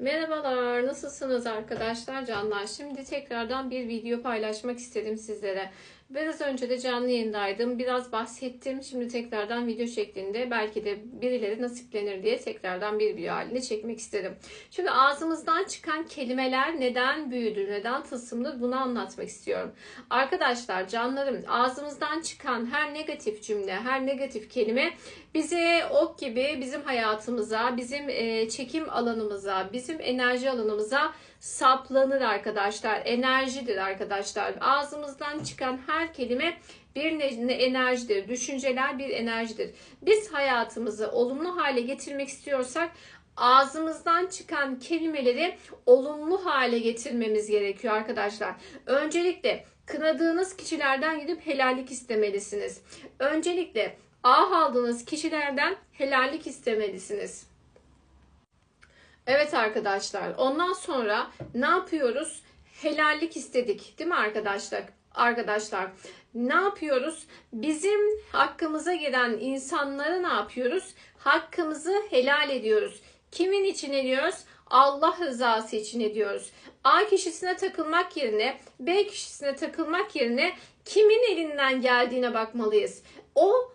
Merhabalar, nasılsınız arkadaşlar, canlar? Şimdi tekrardan bir video paylaşmak istedim sizlere. Biraz önce de canlı yayındaydım, biraz bahsettim. Şimdi tekrardan video şeklinde belki de birileri nasiplenir diye tekrardan bir video halinde çekmek istedim. Şimdi ağzımızdan çıkan kelimeler neden büyüdür, neden tılsımdır bunu anlatmak istiyorum. Arkadaşlar, canlarım, ağzımızdan çıkan her negatif cümle, her negatif kelime bize ok gibi bizim hayatımıza, bizim e, çekim alanımıza, bizim enerji alanımıza saplanır arkadaşlar. Enerjidir arkadaşlar. Ağzımızdan çıkan her kelime bir ne- enerjidir. Düşünceler bir enerjidir. Biz hayatımızı olumlu hale getirmek istiyorsak ağzımızdan çıkan kelimeleri olumlu hale getirmemiz gerekiyor arkadaşlar. Öncelikle kınadığınız kişilerden gidip helallik istemelisiniz. Öncelikle ah aldığınız kişilerden helallik istemelisiniz. Evet arkadaşlar. Ondan sonra ne yapıyoruz? Helallik istedik, değil mi arkadaşlar? Arkadaşlar ne yapıyoruz? Bizim hakkımıza giren insanlara ne yapıyoruz? Hakkımızı helal ediyoruz. Kimin için ediyoruz? Allah rızası için ediyoruz. A kişisine takılmak yerine B kişisine takılmak yerine kimin elinden geldiğine bakmalıyız. O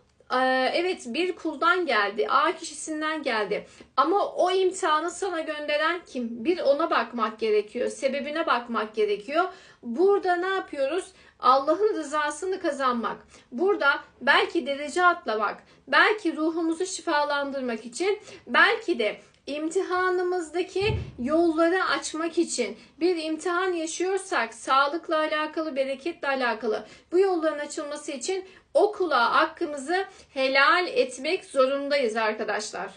evet bir kuldan geldi. A kişisinden geldi. Ama o imtihanı sana gönderen kim? Bir ona bakmak gerekiyor. Sebebine bakmak gerekiyor. Burada ne yapıyoruz? Allah'ın rızasını kazanmak. Burada belki derece atlamak, belki ruhumuzu şifalandırmak için, belki de imtihanımızdaki yolları açmak için bir imtihan yaşıyorsak sağlıkla alakalı, bereketle alakalı bu yolların açılması için o kula hakkımızı helal etmek zorundayız arkadaşlar.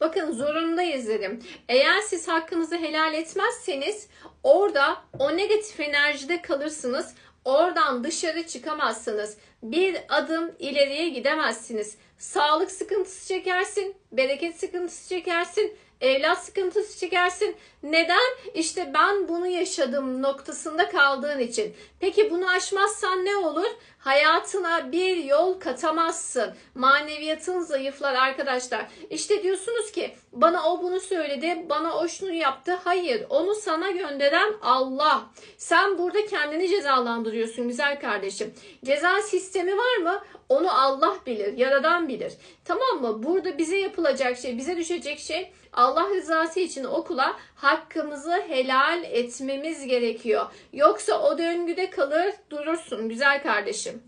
Bakın zorundayız dedim. Eğer siz hakkınızı helal etmezseniz orada o negatif enerjide kalırsınız. Oradan dışarı çıkamazsınız. Bir adım ileriye gidemezsiniz. Sağlık sıkıntısı çekersin, bereket sıkıntısı çekersin, evlat sıkıntısı çekersin. Neden? İşte ben bunu yaşadım noktasında kaldığın için. Peki bunu aşmazsan ne olur? Hayatına bir yol katamazsın. Maneviyatın zayıflar arkadaşlar. İşte diyorsunuz ki bana o bunu söyledi, bana o şunu yaptı. Hayır, onu sana gönderen Allah. Sen burada kendini cezalandırıyorsun güzel kardeşim. Ceza sistemi var mı? Onu Allah bilir, yaradan bilir. Tamam mı? Burada bize yapılacak şey, bize düşecek şey Allah rızası için okula hakkımızı helal etmemiz gerekiyor. Yoksa o döngüde kalır durursun güzel kardeşim.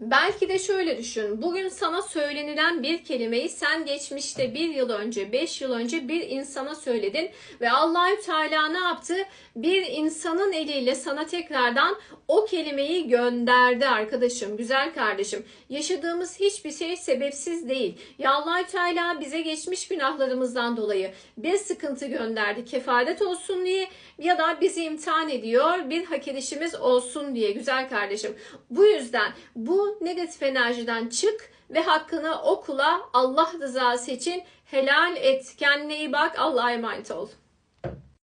Belki de şöyle düşün. Bugün sana söylenilen bir kelimeyi sen geçmişte bir yıl önce, beş yıl önce bir insana söyledin ve Allahü Teala ne yaptı? Bir insanın eliyle sana tekrardan o kelimeyi gönderdi arkadaşım, güzel kardeşim. Yaşadığımız hiçbir şey sebepsiz değil. Ya Allahü Teala bize geçmiş günahlarımızdan dolayı bir sıkıntı gönderdi. Kefaret olsun diye ya da bizi imtihan ediyor. Bir hak edişimiz olsun diye güzel kardeşim. Bu yüzden negatif enerjiden çık ve hakkını okula Allah rızası için helal et. Kendine iyi bak. Allah'a emanet ol.